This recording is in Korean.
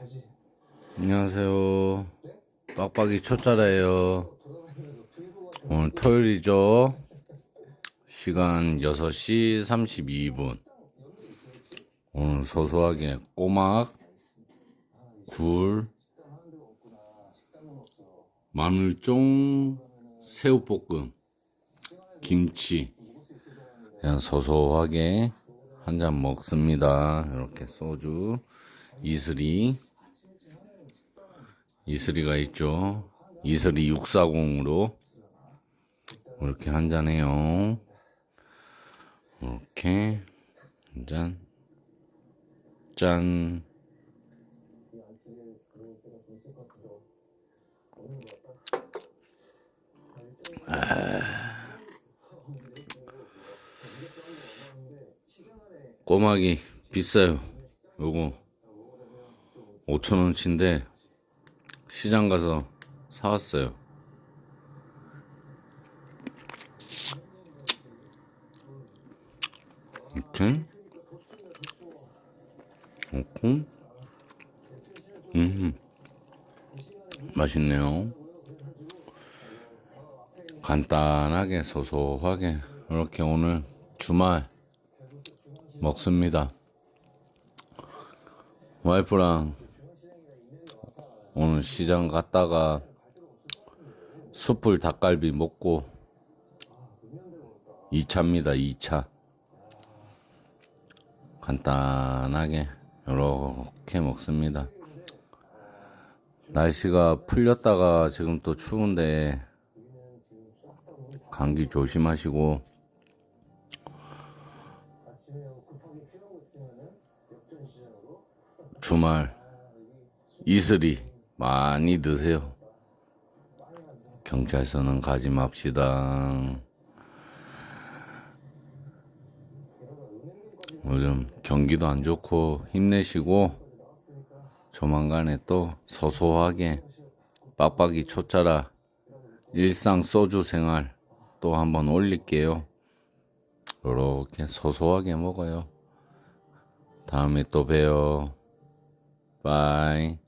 되지. 안녕하세요. 빡빡이 초짜라예요. 오늘 토요일이죠. 시간 6시 32분. 오늘 소소하게 꼬막, 굴, 마늘종, 새우볶음, 김치. 그냥 소소하게 한 잔 먹습니다. 이렇게 소주, 이슬이. 이슬이가 있죠. 이슬이 640으로 이렇게 한 잔 해요. 이렇게 한 잔. 짠. 아. 꼬막이 비싸요. 요거 5천원치인데 시장 가서 사왔어요. 이렇게 넣고 음 맛있네요. 간단하게 소소하게 이렇게 오늘 주말 먹습니다. 와이프랑 오늘 시장 갔다가 숯불 닭갈비 먹고 2차입니다 2차. 간단하게 이렇게 먹습니다. 날씨가 풀렸다가 지금 또 추운데 감기 조심하시고 주말 이슬이 많이 드세요. 경찰서는 가지 맙시다. 요즘 경기도 안 좋고 힘내시고 조만간에 또 소소하게 빡빡이 초짜라 일상 소주 생활 또 한번 올릴게요. 이렇게 소소하게 먹어요. 다음에 또 봬요. 바이.